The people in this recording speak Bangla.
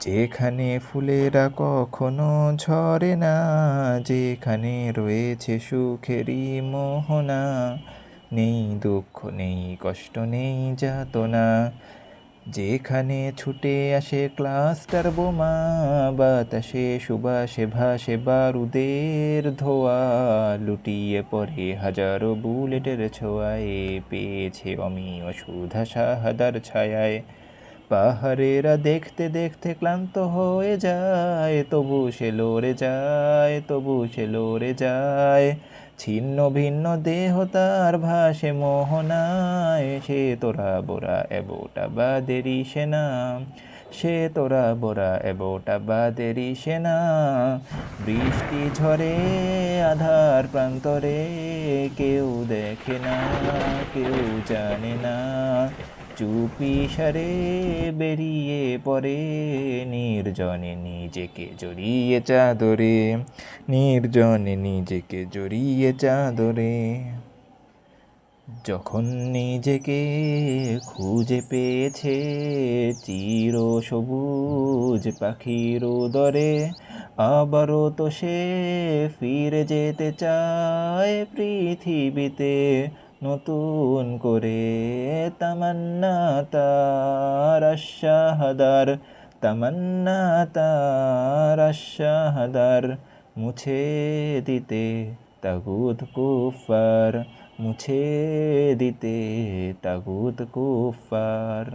যেখানে ফুলেরা কখনো ঝরে না, যেখানে রয়েছে সুখেরই মোহনা, নেই দুঃখ, নেই কষ্ট, নেই যাতনা, যেখানে ছুটে আসে ক্লাস্টার বোমা, বাতাসে সুবাসে ভাসে বারুদের ধোয়া, লুটিয়ে পড়ে হাজারো বুলেটের ছোঁয়ায়, পেয়েছে অমিয় অসুধা সাহাদার ছায়ায়। পাহাড়েরা দেখতে দেখতে ক্লান্ত হয়ে যায়। তবু সে লড়ে যায়, তবু সে লড়ে যায়। ছিন্ন ভিন্ন দেহ তার ভাসে মোহনায়। সে তোরা বোরা এবটা বাদেরি সেনা। সে তোরা বোরা এবটা বাদেরি সেনা। বৃষ্টি ঝরে, আধার প্রান্তরে। কেউ দেখে না, কেউ জানে না। চুপি সারে বেরিয়ে পরে নির্জনে নিজেকে জড়িয়ে চাদরে। নির্জনে নিজেকে জড়িয়ে চাদরে। যখন নিজেকে খুঁজে পেয়েছে চির সবুজ পাখির দরে, আবারও তো সে ফিরে যেতে চায় পৃথিবীতে। নতুন করে তামান্না তার শাহাদার তামান্না তার শাহাদার মুছে দিতে তাগুত কুফার মুছে দিতে তাগুত কুফার